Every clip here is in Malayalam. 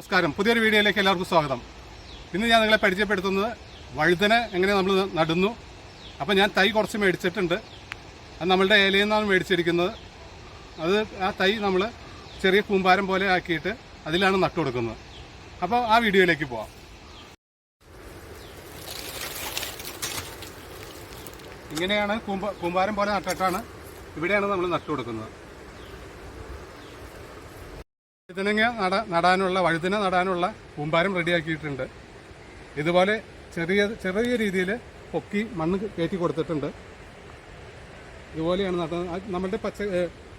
നമസ്കാരം. പുതിയൊരു വീഡിയോയിലേക്ക് എല്ലാവർക്കും സ്വാഗതം. ഇന്ന് ഞാൻ നിങ്ങളെ പരിചയപ്പെടുത്തുന്നത് വഴുതന എങ്ങനെ നമ്മൾ നടുന്നു. അപ്പോൾ ഞാൻ തൈ കുറച്ച് മേടിച്ചിട്ടുണ്ട്. അത് നമ്മളുടെ ഇലയിൽ നിന്നാണ് മേടിച്ചിരിക്കുന്നത്. അത് ആ തൈ നമ്മൾ ചെറിയ കൂമ്പാരം പോലെ ആക്കിയിട്ട് അതിലാണ് നട്ടു കൊടുക്കുന്നത്. അപ്പോൾ ആ വീഡിയോയിലേക്ക് പോവാം. ഇങ്ങനെയാണ് കൂമ്പ കൂമ്പാരം പോലെ നട്ടിട്ടാണ് ഇവിടെയാണ് നമ്മൾ നട്ടു കൊടുക്കുന്നത്. വഴുതനങ്ങ നട നടാനുള്ള വഴുതന നടാനുള്ള കൂമ്പാരം റെഡിയാക്കിയിട്ടുണ്ട്. ഇതുപോലെ ചെറിയ ചെറിയ രീതിയിൽ പൊക്കി മണ്ണ് കയറ്റി കൊടുത്തിട്ടുണ്ട്. ഇതുപോലെയാണ് നടന്നത്. നമ്മളുടെ പച്ച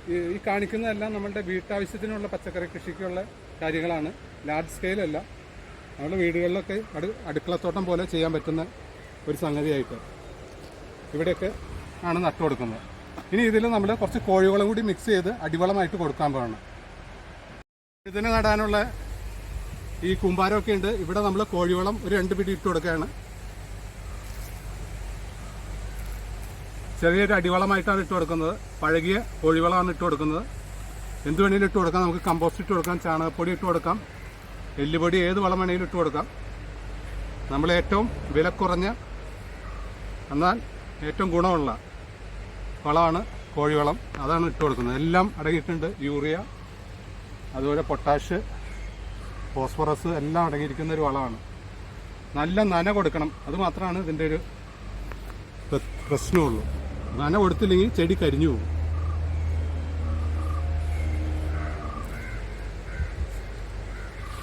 ഈ- കാണിക്കുന്നതെല്ലാം നമ്മളുടെ വീട്ടാവശ്യത്തിനുള്ള പച്ചക്കറി കൃഷിക്കുള്ള കാര്യങ്ങളാണ്. ലാർജ് സ്കെയിലല്ല നമ്മുടെ വീടുകളിലൊക്കെ അടു അടുക്കളത്തോട്ടം പോലെ ചെയ്യാൻ പറ്റുന്ന ഒരു സംഗതിയായിട്ട് ഇവിടെയൊക്കെ ആണ് നട്ടു കൊടുക്കുന്നത് ഇനി ഇതിൽ നമ്മൾ കുറച്ച് കോഴിവളം കൂടി മിക്സ് ചെയ്ത് അടിവളമായിട്ട് കൊടുക്കാൻ പോകണം ഇതിന് നടാനുള്ള ഈ കൂമ്പാരമൊക്കെ ഉണ്ട്. ഇവിടെ നമ്മൾ കോഴിവളം ഒരു രണ്ട് പിടി ഇട്ട് കൊടുക്കുകയാണ്. ചെറിയൊരു അടിവളമായിട്ടാണ് ഇട്ട് കൊടുക്കുന്നത്. പഴകിയ കോഴിവളമാണ് ഇട്ട് കൊടുക്കുന്നത്. എന്ത് വേണമെങ്കിലും ഇട്ട് കൊടുക്കാം. നമുക്ക് കമ്പോസ്റ്റ് ഇട്ട് കൊടുക്കാം ചാണകപ്പൊടി ഇട്ട് കൊടുക്കാം എല്ലുപൊടി ഏത് വളം വേണമെങ്കിലും ഇട്ട് കൊടുക്കാം. നമ്മൾ ഏറ്റവും വില കുറഞ്ഞ എന്നാൽ ഏറ്റവും ഗുണമുള്ള വളമാണ് കോഴിവളം. അതാണ് ഇട്ട് കൊടുക്കുന്നത്. എല്ലാം അടങ്ങിയിട്ടുണ്ട്. യൂറിയ അതുപോലെ പൊട്ടാഷ് ഫോസ്ഫറസ് എല്ലാം അടങ്ങിയിരിക്കുന്ന ഒരു വളമാണ്. നല്ല നന കൊടുക്കണം. അത് മാത്രമാണ് ഇതിന്റെ ഒരു പ്ര- പ്രശ്നമുള്ളൂ. നന കൊടുത്തില്ലെങ്കിൽ ചെടി കരിഞ്ഞു പോകും.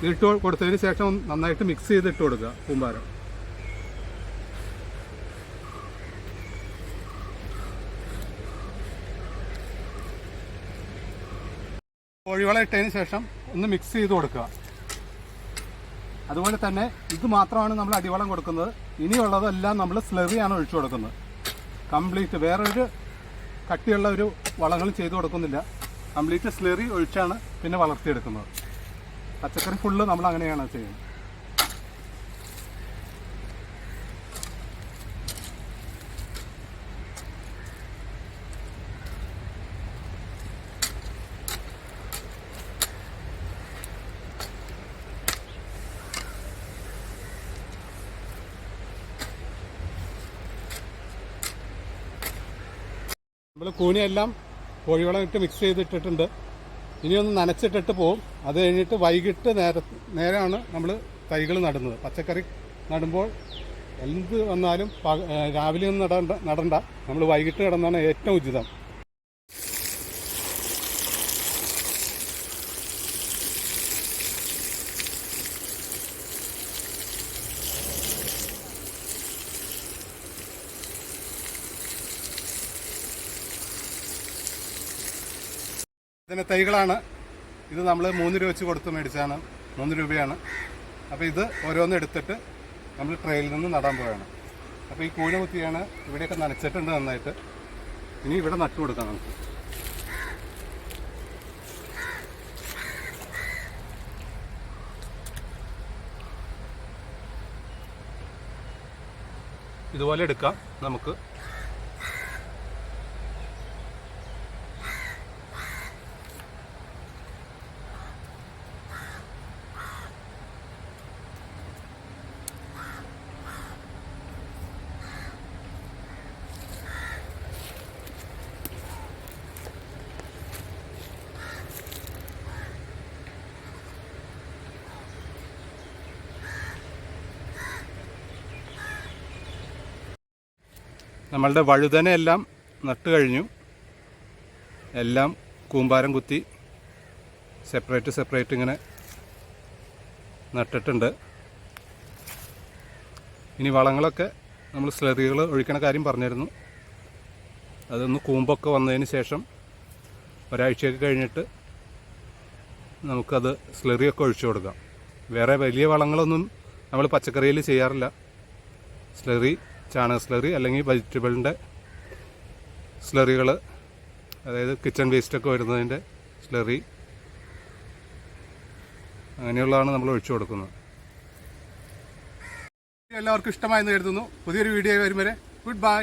ഇട്ട് കൊടുത്തതിന് ശേഷം നന്നായിട്ട് മിക്സ് ചെയ്ത് ഇട്ട് കൊടുക്കുക. കൂമ്പാരം. കോഴിവളം ഇട്ടതിന് ശേഷം ഒന്ന് മിക്സ് ചെയ്ത് കൊടുക്കുക. അതുപോലെ തന്നെ ഇത് മാത്രമാണ് നമ്മൾ അടിവളം കൊടുക്കുന്നത്. ഇനിയുള്ളതെല്ലാം നമ്മൾ സ്ലെറിയാണ് ഒഴിച്ചു കൊടുക്കുന്നത്. കംപ്ലീറ്റ് വേറൊരു കട്ടിയുള്ള ഒരു വളങ്ങളും ചെയ്തു കൊടുക്കുന്നില്ല. കംപ്ലീറ്റ് സ്ലെറി ഒഴിച്ചാണ് പിന്നെ വളർത്തിയെടുക്കുന്നത്. പച്ചക്കറി ഫുള്ള് നമ്മൾ അങ്ങനെയാണ് ചെയ്യുന്നത്. നമ്മൾ കൂനിയെല്ലാം കോഴിവളം ഇട്ട് മിക്സ് ചെയ്തിട്ടിട്ടുണ്ട്. ഇനിയൊന്ന് നനച്ചിട്ടിട്ട് പോവും. അത് കഴിഞ്ഞിട്ട് വൈകിട്ട് നേര നേരമാണ് നമ്മൾ തൈകൾ നടുന്നത്. പച്ചക്കറി നടുമ്പോൾ എന്ത് വന്നാലും രാവിലെ ഒന്നും നടണ്ട നടണ്ട. നമ്മൾ വൈകിട്ട് കിടന്നാണ് ഏറ്റവും ഉചിതം. ഇതിന്റെ തൈകളാണ്. ഇത് നമ്മൾ മൂന്ന് രൂപ വെച്ച് കൊടുത്ത് മേടിച്ചാണ് മൂന്ന് രൂപയാണ്. അപ്പോൾ ഇത് ഓരോന്ന് എടുത്തിട്ട് നമ്മൾ ട്രെയിൽ നിന്ന് നടാൻ പോവുകയാണ് അപ്പോൾ ഈ കൂന കുത്തിയാണ് ഇവിടെയൊക്കെ നനച്ചിട്ടുണ്ട് നന്നായിട്ട്. ഇനി ഇവിടെ നട്ടു കൊടുക്കാം നമുക്ക്. ഇതുപോലെ എടുക്കാം നമുക്ക്. നമ്മളുടെ വഴുതനയെല്ലാം നട്ട് കഴിഞ്ഞു. എല്ലാം കൂമ്പാരം കുത്തി സെപ്പറേറ്റ് സെപ്പറേറ്റ് ഇങ്ങനെ നട്ടിട്ടുണ്ട്. ഇനി വളങ്ങളൊക്കെ നമ്മൾ സ്ലറികൾ ഒഴിക്കണ കാര്യം പറഞ്ഞിരുന്നു. അതൊന്ന് കൂമ്പൊക്കെ വന്നതിന് ശേഷം ഒരാഴ്ചയൊക്കെ കഴിഞ്ഞിട്ട് നമുക്കത് സ്ലറിയൊക്കെ ഒഴിച്ചു കൊടുക്കാം. വേറെ വലിയ വളങ്ങളൊന്നും നമ്മൾ പച്ചക്കറിയിൽ ചെയ്യാറില്ല. സ്ലറി ചാണക സ്ലറി അല്ലെങ്കിൽ വെജിറ്റബിളിന്റെ സ്ലറികൾ അതായത് കിച്ചൺ വേസ്റ്റൊക്കെ വരുന്നതിന്റെ സ്ലറി അങ്ങനെയുള്ളതാണ് നമ്മൾ ഒഴിച്ചു കൊടുക്കുന്നത്. എല്ലാവർക്കും ഇഷ്ടമായെന്ന് കരുതുന്നു. പുതിയൊരു വീഡിയോ വരും വരെ ഗുഡ് ബൈ.